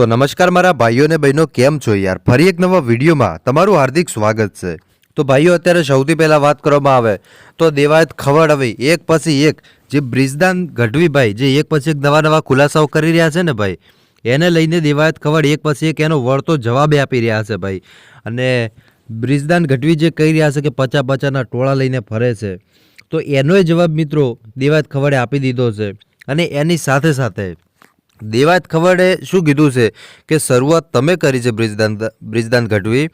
તો નમસ્કાર મારા ભાઈઓ અને બહેનો, કેમ છો યાર? ફરી એક નવા વિડીયોમાં તમારું હાર્દિક સ્વાગત છે. તો ભાઈઓ, અત્યારે સૌથી પહેલાં વાત કરવામાં આવે તો દેવાયત ખવડ હવે એક પછી એક જે બ્રિજદાન ગઢવીભાઈ, જે એક પછી એક નવા નવા ખુલાસાઓ કરી રહ્યા છે ને ભાઈ, એને લઈને દેવાયત ખવડ એક પછી એક એનો વળતો જવાબ આપી રહ્યા છે ભાઈ. અને બ્રિજદાન ગઢવી જે કહી રહ્યા છે કે પચા પચાના ટોળા લઈને ફરે છે, તો એનોય જવાબ મિત્રો દેવાયત ખવડે આપી દીધો છે. અને એની સાથે સાથે દેવાયત ખવડે શું કીધું છે કે શરૂઆત તમે કરી છે બ્રિજદાન બ્રિજદાન ગઢવી.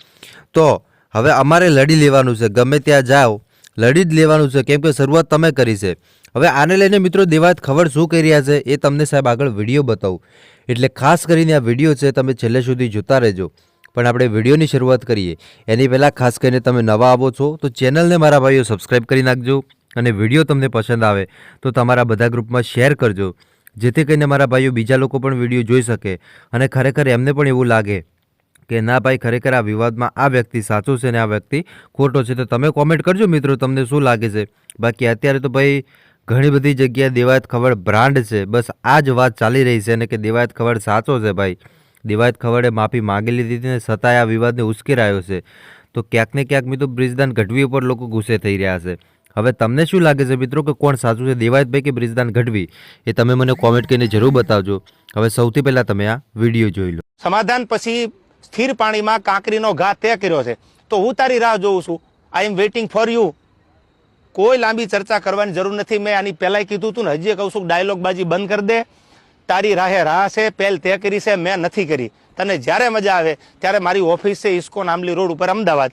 તો હવે અમારે લડી લેવાનું છે. ગમે ત્યાં જાઓ, લડી જ લેવાનું છે કેમ કે શરૂઆત તમે કરી છે. હવે આને લઈને મિત્રો દેવાત ખબર શું કરી રહ્યા છે એ તમને સાહેબ આગળ વીડિયો બતાવું. એટલે ખાસ કરીને આ વીડિયો છે તમે છેલ્લે સુધી જોતા રહેજો. પણ આપણે વિડીયોની શરૂઆત કરીએ. એની પહેલાં ખાસ કરીને તમે નવા આવો છો તો ચેનલને મારા ભાઈઓ સબસ્ક્રાઈબ કરી નાખજો અને વીડિયો તમને પસંદ આવે તો તમારા બધા ગ્રુપમાં શેર કરજો. જેથી કરીને મારા ભાઈઓ બીજા લોકો પણ વીડિયો જોઈ શકે અને ખરેખર એમને પણ એવું લાગે કે ના ભાઈ, ખરેખર આ વિવાદમાં આ વ્યક્તિ સાચો છે ને આ વ્યક્તિ ખોટો છે. તો તમે કોમેન્ટ કરજો મિત્રો, તમને શું લાગે છે? બાકી અત્યારે તો ભાઈ ઘણી બધી જગ્યાએ દેવાયત ખબર બ્રાન્ડ છે. બસ આ જ વાત ચાલી રહી છે અને કે દેવાયત ખબર સાચો છે ભાઈ. દેવાયત ખવડે માફી માગી લીધી હતી ને છતાંય આ વિવાદને ઉશ્કેરાયો છે. તો ક્યાંક ને ક્યાંક મિત્રો બ્રિજદાન ગઢવી ઉપર લોકો ગુસ્સે થઈ રહ્યા છે. હવે તમને શું લાગે છે મિત્રો કે કોણ સાચું છે? દેવાયતભાઈ કે બ્રિજદાન ગઢવી? એ તમે મને કોમેન્ટ કરીને જરૂર બતાવજો. હવે સૌથી પહેલાં તમે આ વીડિયો જોઈ લો. સમાધાન પછી સ્થિર પાણીમાં કાંકરીનો ઘા તે કર્યો છે. તો હું તારી રાહ જોઉં છું. I am waiting for you કોઈ લાંબી ચર્ચા કરવાની જરૂર નથી. મેં આની પહેલાંય કીધું હતું ને, હજી કહું છું ડાયલોગ બાજી બંધ કરી દે. તારી રાહે રાહ છે, પહેલ તે કરી છે, મેં નથી કરી. તને જ્યારે મજા આવે, ત્યારે મારી ઓફિસ છે ઇસ્કોન આંબલી રોડ ઉપર, અમદાવાદ.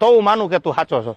તો હું માનું કે તું સાચો છો.